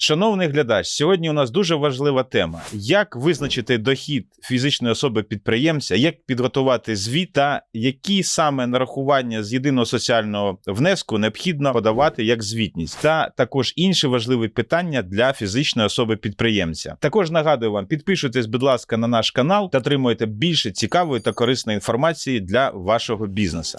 Шановний глядач, сьогодні у нас дуже важлива тема: як визначити дохід фізичної особи підприємця, як підготувати звіт та які саме нарахування з єдиного соціального внеску необхідно подавати як звітність, та також інші важливі питання для фізичної особи підприємця. Також нагадую вам, підпишитесь, будь ласка, на наш канал та отримуйте більше цікавої та корисної інформації для вашого бізнесу.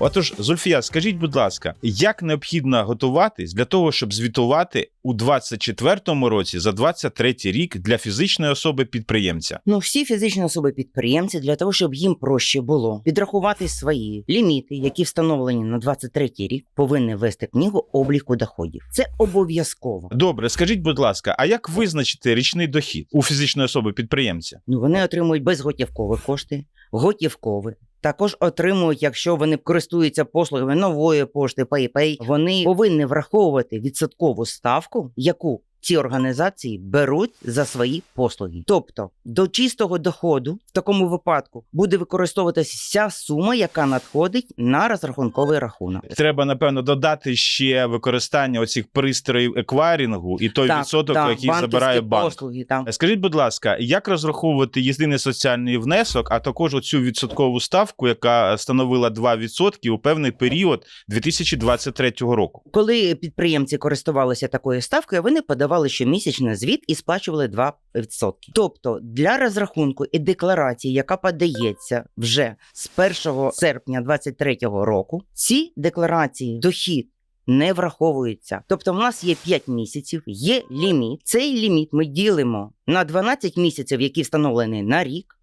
Отож, Зульфія, скажіть, будь ласка, як необхідно готуватись для того, щоб звітувати у 24-му році за 23-й рік для фізичної особи підприємця? Ну, всі фізичні особи підприємці для того, щоб їм проще було підрахувати свої ліміти, які встановлені на 23-й рік, повинні вести книгу обліку доходів. Це обов'язково. Добре, скажіть, будь ласка, а як визначити річний дохід у фізичної особи підприємця? Ну вони отримують безготівкові кошти, готівкові. Також отримують, якщо вони користуються послугами нової пошти PayPay, вони повинні враховувати відсоткову ставку, яку ці організації беруть за свої послуги. Тобто до чистого доходу в такому випадку буде використовуватися вся сума, яка надходить на розрахунковий рахунок. Треба напевно додати ще використання оцих пристроїв еквайрінгу і той відсоток, який забирає банк. послуги. Там. Скажіть, будь ласка, як розраховувати єдиний соціальний внесок, а також оцю відсоткову ставку, яка становила 2% у певний період 2023 року? Коли підприємці користувалися такою ставкою, вони подавали щомісячний звіт і сплачували 2%. Тобто для розрахунку і декларації, яка подається вже з 1 серпня 2023 року, ці декларації дохід. Не враховується. Тобто, в нас є 5 місяців, є ліміт. Цей ліміт ми ділимо на 12 місяців, які встановлені на рік,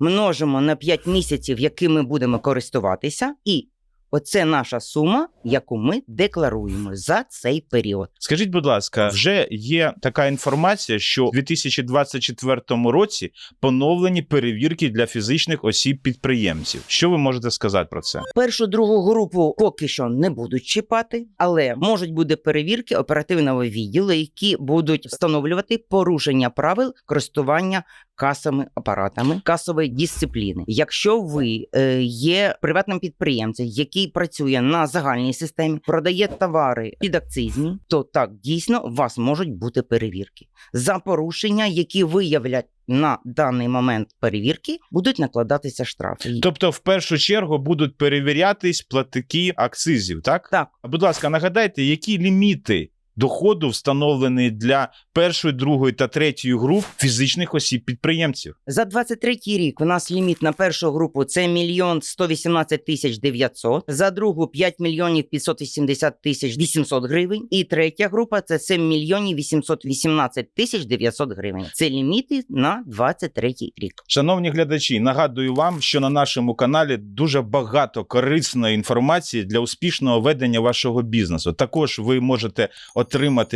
множимо на 5 місяців, якими будемо користуватися, і Оце наша сума, яку ми декларуємо за цей період. Скажіть, будь ласка, вже є така інформація, що у 2024 році поновлені перевірки для фізичних осіб підприємців. Що ви можете сказати про це? Першу другу групу поки що не будуть чіпати, але можуть бути перевірки оперативного відділу, які будуть встановлювати порушення правил користування касами апаратами касової дисципліни. Якщо ви е, є приватним підприємцем, який працює на загальній системі, продає товари під акцизні, то так дійсно у вас можуть бути перевірки за порушення, які виявлять. На даний момент перевірки будуть накладатися штрафи. Тобто, в першу чергу будуть перевірятись платники акцизів, так? Так, будь ласка, нагадайте, які ліміти доходу встановлені для першої, другої та третьої груп фізичних осіб підприємців? За 23 рік у нас ліміт на першу групу це мільйон 118 тисяч 900, за другу 5 мільйонів 580 тисяч 800 гривень, і третя група це 7 мільйонів 818 тисяч 900 гривень. Це ліміти на 23 рік. Шановні глядачі, нагадую вам, що на нашому каналі дуже багато корисної інформації для успішного ведення вашого бізнесу. Також ви можете отримати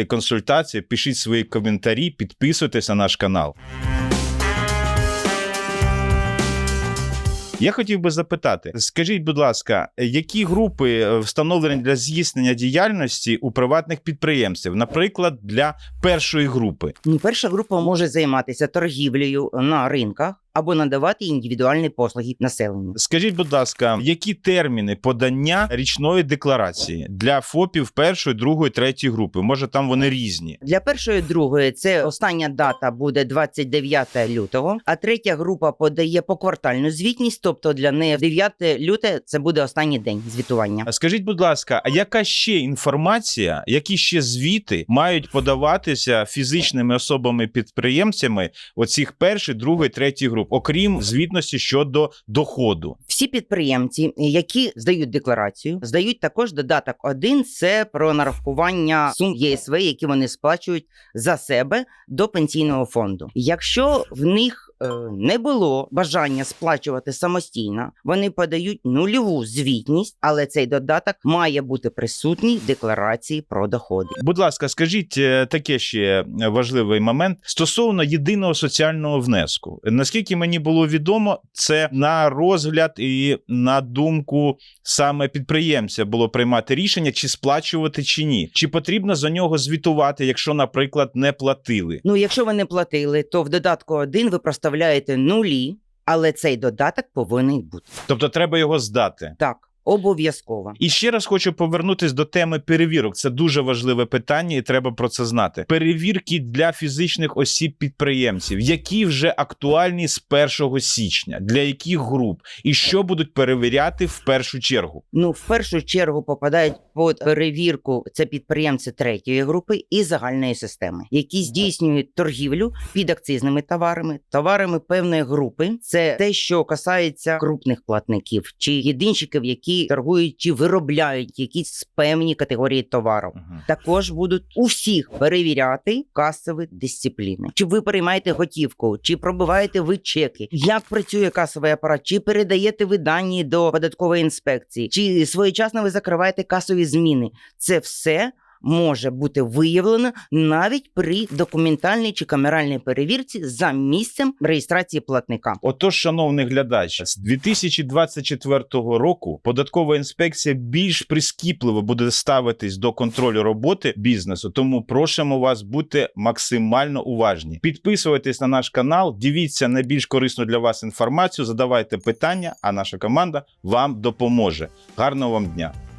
консультації, пишіть свої коментарі, підписуйтесь на наш канал. Я хотів би запитати, скажіть, будь ласка, які групи е, встановлені для здійснення діяльності у приватних підприємців, наприклад, для першої групи? Ну, перша група може займатися торгівлею на ринках або надавати індивідуальні послуги населенню. Скажіть, будь ласка, які терміни подання річної декларації для ФОПів першої, другої, третьої групи? Може, там вони різні? Для першої другої це остання дата буде 29 лютого, а третя група подає поквартальну звітність, тобто для неї 9 люте це буде останній день звітування. Скажіть, будь ласка, а яка ще інформація, які ще звіти мають подаватися фізичними особами-підприємцями оцих першої, другої, третьої груп, окрім звітності щодо доходу? Всі підприємці, які здають декларацію, здають також додаток 1 – це про нарахування сум ЄСВ, які вони сплачують за себе до пенсійного фонду. Якщо в них не було бажання сплачувати самостійно, вони подають нульову звітність, але цей додаток має бути присутній в декларації про доходи. Будь ласка, скажіть е, таке ще важливий момент стосовно єдиного соціального внеску. Наскільки мені було відомо, це на розгляд і на думку саме підприємця було приймати рішення, чи сплачувати чи ні, чи потрібно за нього звітувати, якщо, наприклад, не платили. Ну, якщо ви не платили, то в додатку 1 ви проставляєте нулі. Але цей додаток повинен бути Тобто треба його здати. так. Обов'язково І ще раз хочу повернутися до теми перевірок. Це дуже важливе питання, і треба про це знати. Перевірки для фізичних осіб підприємців, які вже актуальні з 1 січня, для яких груп, і що будуть перевіряти в першу чергу. Ну, в першу чергу попадають під перевірку це підприємці третьої групи і загальної системи, які здійснюють торгівлю під акцизними товарами, товарами певної групи. Це те, що касається крупних платників чи єдинщиків, які торгують чи виробляють якісь певні категорії товарів. Також будуть у всіх перевіряти касові дисципліни. Чи ви приймаєте готівку, чи пробиваєте ви чеки, як працює касовий апарат, чи передаєте ви дані до податкової інспекції, чи своєчасно ви закриваєте касові зміни. Це все. Може бути виявлено навіть при документальній чи камеральній перевірці за місцем реєстрації платника. Отож, шановний глядач, з 2024 року податкова інспекція більш прискіпливо буде ставитись до контролю роботи бізнесу. Тому просимо вас бути максимально уважні. Підписуйтесь на наш канал, дивіться найбільш корисну для вас інформацію, задавайте питання, а наша команда вам допоможе. Гарного вам дня!